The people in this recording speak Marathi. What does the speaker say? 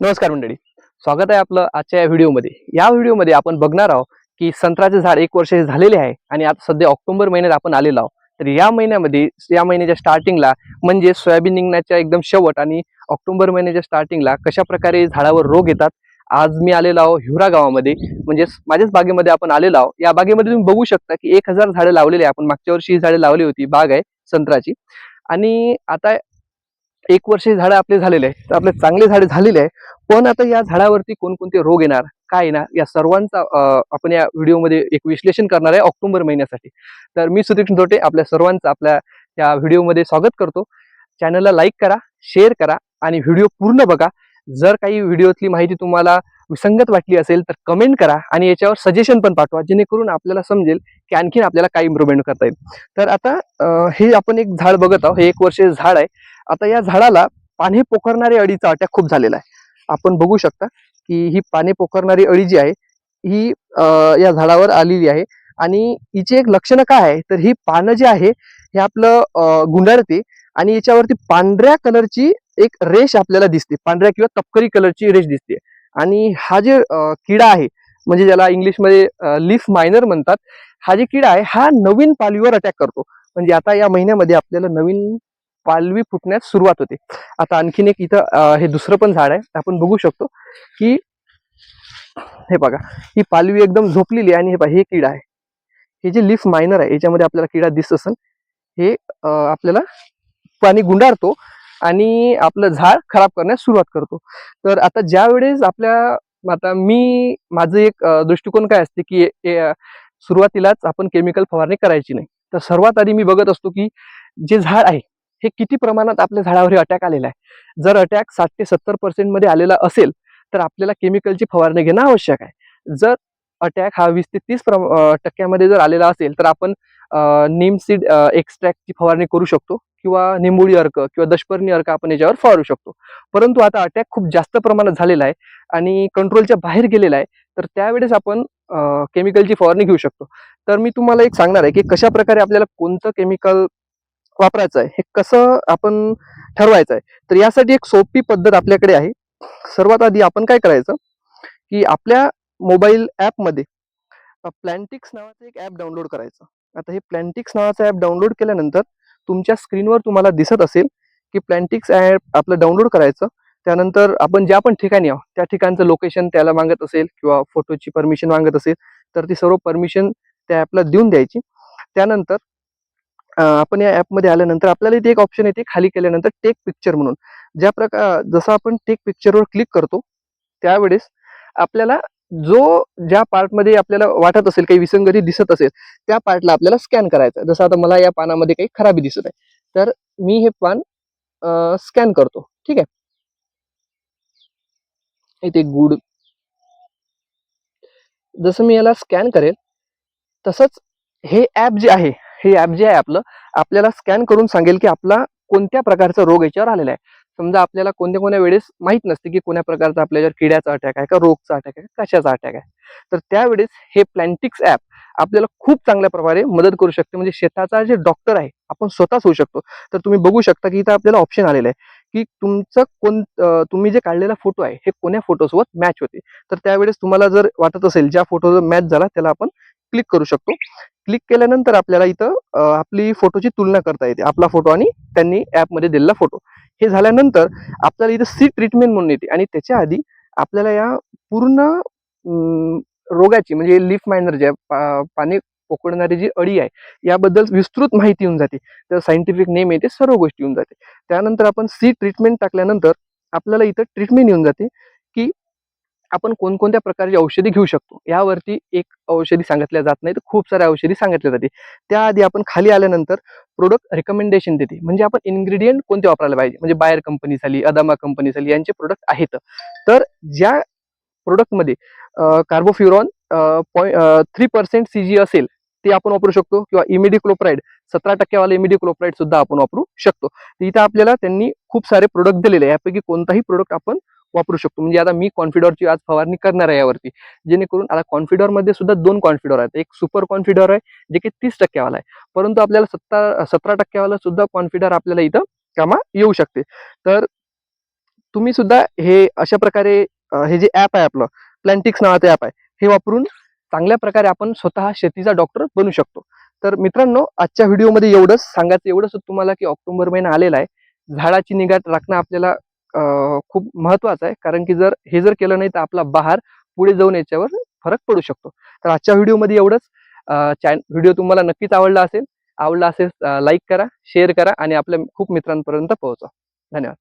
नमस्कार मंडळी. स्वागत आहे आपलं आजच्या या व्हिडिओमध्ये. या व्हिडिओमध्ये आपण बघणार आहोत की संत्र्याचे झाड एक वर्ष झालेले आहे आणि आता सध्या ऑक्टोबर महिन्यात आपण आलेलो आहोत. तर या महिन्यामध्ये या महिन्याच्या स्टार्टिंगला म्हणजे सोयाबीन निघण्याच्या एकदम शेवट आणि ऑक्टोबर महिन्याच्या स्टार्टिंगला कशा प्रकारे झाडावर रोग येतात आज मी आलेलो आहो हिवरा गावामध्ये. म्हणजे माझ्याच बागेमध्ये आपण आलेलो आहोत. या बागेमध्ये तुम्ही बघू शकता की एक हजार झाडं लावलेली आहे. आपण मागच्या वर्षी ही झाडे लावली होती बाग आहे संत्र्याची. आणि आता एक वर्ष झाडं आपले झालेले आहे तर आपले चांगले झाडे झालेले आहे पण आता या झाडावरती कोणकोणते रोग येणार काय येणार या सर्वांचा आपण या व्हिडिओमध्ये एक विश्लेषण करणार आहे ऑक्टोबर महिन्यासाठी. तर मी सुदीक्षण धोटे आपल्या सर्वांचं आपल्या या व्हिडिओमध्ये स्वागत करतो. चॅनलला लाईक करा शेअर करा आणि व्हिडिओ पूर्ण बघा. जर काही व्हिडिओतली माहिती तुम्हाला विसंगत वाटली असेल तर कमेंट करा आणि याच्यावर सजेशन पण पाठवा जेणेकरून आपल्याला समजेल की आणखीन आपल्याला काय इम्प्रुव्हमेंट करता येईल. तर आता हे आपण एक झाड बघत आहोत हे एक वर्ष झाड आहे. आता या झाडाला पाने पोखरणारी अळीचा अटॅक खूप झालेला आहे. आपण बघू शकता की ही पाने पोखरणारी अळी जी आहे ही या झाडावर आलेली आहे. आणि हिची एक लक्षणं काय आहे? तर ही पानं जे आहे हे आपलं गुंडाळते आणि याच्यावरती पांढऱ्या कलरची एक रेष आपल्याला दिसते. पांढऱ्या किंवा तपकरी कलरची रेष दिसते. आणि हा जे किडा आहे म्हणजे ज्याला इंग्लिशमध्ये लिफ मायनर म्हणतात हा जे किडा आहे हा नवीन पालवीवर अटॅक करतो. म्हणजे आता या महिन्यामध्ये आपल्याला नवीन पालवी फुटण्यास सुरुवात होते. आता आणखीन एक इथं हे दुसरं पण झाड आहे. आपण बघू शकतो की हे बघा ही पालवी एकदम झोपलेली आहे आणि हे पहा हे किडा आहे. हे जे लिफ मायनर आहे याच्यामध्ये आपल्याला किडा दिसत असेल हे आपल्याला पाणी गुंडाळतो आणि आपलं झाड खराब करण्यास सुरुवात करतो. तर आता ज्या वेळेस आपल्या आता मी माझं एक दृष्टिकोन काय असते की ए- सुरुवातीलाच आपण केमिकल फवारणी करायची नाही. तर सर्वात आधी मी बघत असतो की जे झाड आहे हे किती प्रमाणात आपल्या झाडावर अटॅक आलेला आहे? जर अटॅक साठ ते सत्तर पर्सेंटमध्ये आलेला असेल तर आपल्याला केमिकलची फवारणी घेणं आवश्यक आहे. जर अटॅक हा वीस ते तीस प्रम- टक्क्यामध्ये जर आलेला असेल तर आपण नीम सीड एक्स्ट्रॅक्टची फवारणी करू शकतो किंवा निंबोळी अर्क किंवा दशपर्णी अर्क आपण याच्यावर फवारू शकतो. परंतु आता अटॅक खूप जास्त प्रमाणात झालेला आहे आणि कंट्रोलच्या बाहेर गेलेला आहे तर त्यावेळेस आपण केमिकलची फवारणी घेऊ शकतो. तर मी तुम्हाला एक सांगणार आहे की कशा प्रकारे आपल्याला कोणतं केमिकल वापरायचं आहे हे कसं आपण ठरवायचं आहे? तर यासाठी एक सोपी पद्धत आपल्याकडे आहे. सर्वात आधी आपण काय करायचं? की आपल्या मोबाईल ॲपमध्ये प्लॅन्टिक्स नावाचं एक ॲप डाउनलोड करायचं. आता हे प्लॅन्टिक्स नावाचं ॲप डाउनलोड केल्यानंतर तुमच्या स्क्रीनवर तुम्हाला दिसत असेल की प्लॅन्टिक्स ॲप आपलं डाउनलोड करायचं. त्यानंतर आपण ज्या पण ठिकाणी आहोत त्या ठिकाणचं लोकेशन त्याला मागत असेल किंवा फोटोची परमिशन मागत असेल तर ती सर्व परमिशन त्या ॲपला देऊन द्यायची. त्यानंतर आपण या ॲपमध्ये आल्यानंतर आपल्याला इथे एक ऑप्शन येते खाली केल्यानंतर टेक पिक्चर म्हणून. ज्या प्रकार जसं आपण टेक पिक्चरवर क्लिक करतो त्यावेळेस आपल्याला जो ज्या पार्टमध्ये आपल्याला वाटत असेल काही विसंगती दिसत असेल त्या पार्टला आपल्याला स्कॅन करायचं. जसं आता मला या पानामध्ये काही खराबी दिसत आहे तर मी हे पान स्कॅन करतो. ठीक आहे? इथे गुड जसं मी याला स्कॅन करेल तसंच हे ॲप जे आहे हे ॲप जे आहे आपलं आपल्याला स्कॅन करून सांगेल की आपला कोणत्या प्रकारचा रोग याच्यावर आलेला आहे. समजा आपल्याला कोणत्या कोणत्या वेळेस माहीत नसते की कोण्या प्रकारचा आपल्यावर किड्याचा अटॅक आहे का रोगचा अटॅक आहे कशाचा अटॅक आहे. तर त्यावेळेस हे प्लॅन्टिक्स ॲप आपल्याला खूप चांगल्या प्रकारे मदत करू शकते. म्हणजे शेताचा जे डॉक्टर आहे आपण स्वतःच होऊ शकतो. तर तुम्ही बघू शकता की इथं आपल्याला ऑप्शन आलेलं आहे की तुमचं कोण तुम्ही जे काढलेला फोटो आहे हे कोण्या फोटोसोबत मॅच होते. तर त्यावेळेस तुम्हाला जर वाटत असेल ज्या फोटो मॅच झाला त्याला आपण क्लिक करू शकतो. क्लिक केल्यानंतर आपल्याला इथं आपली फोटोची तुलना करता येते. आपला फोटो आणि त्यांनी ॲपमध्ये दिलेला फोटो. हे झाल्यानंतर आपल्याला इथं सी ट्रीटमेंट म्हणून येते. आणि त्याच्या आधी आपल्याला या पूर्ण रोगाची म्हणजे लिफ मायनर जे आहे, पाणी पोकळणारी जी अळी आहे याबद्दल विस्तृत माहिती येऊन जाते. तर सायंटिफिक नेम येते सर्व गोष्टी येऊन जाते. त्यानंतर आपण सी ट्रीटमेंट टाकल्यानंतर आपल्याला इथं ट्रीटमेंट येऊन जाते. आपण कोणकोणत्या प्रकारची औषधी घेऊ शकतो? यावरती एक औषधी सांगितल्या जात नाही तर खूप साऱ्या औषधी सांगितल्या जाते. त्याआधी आपण खाली आल्यानंतर प्रोडक्ट रिकमेंडेशन देते. म्हणजे आपण इन्ग्रेडियंट कोणते वापरायला पाहिजे? म्हणजे बायर कंपनी झाली अदामा कंपनी झाली यांचे प्रोडक्ट आहेत. तर ज्या प्रोडक्टमध्ये carbofuran point three percent C G असेल ते आपण वापरू शकतो. किंवा इमिडिक्लोप्राईड सतरा टक्केवाले इमिडिक्लोप्राईड सुद्धा आपण वापरू शकतो. तर इथं आपल्याला त्यांनी खूप सारे प्रोडक्ट दिलेले यापैकी कोणताही प्रोडक्ट आपण वापरू शकतो. म्हणजे आता मी कॉन्फिडॉरची आज फवारणी करणार आहे यावरती. जेणेकरून आता कॉन्फिडॉरमध्ये सुद्धा दोन कॉन्फिडॉर आहेत. एक सुपर कॉन्फिडॉर आहे जे की तीस टक्क्यावाला आहे. परंतु आपल्याला सत्ता सतरा टक्क्यावाला सुद्धा कॉन्फिडॉर आपल्याला इथं कामा येऊ शकते. तर तुम्ही सुद्धा हे अशा प्रकारे हे जे ॲप आहे आपलं प्लॅन्टिक्स नावाचं ॲप आहे हे वापरून चांगल्या प्रकारे आपण स्वतः शेतीचा डॉक्टर बनू शकतो. तर मित्रांनो आजच्या व्हिडिओमध्ये एवढंच सांगायचं एवढंच तुम्हाला की ऑक्टोबर महिना आलेला आहे. झाडाची निगा राखणं आपल्याला खूप महत्वाचं आहे. कारण की जर हे जर केलं नाही तर आपला बहार पुढे जाऊन याच्यावर फरक पडू शकतो. तर आजच्या व्हिडिओमध्ये एवढंच. चॅन व्हिडिओ तुम्हाला नक्कीच आवडला असेल आवडला असेल लाईक करा शेअर करा आणि आपल्या खूप मित्रांपर्यंत पोहोचा धन्यवाद.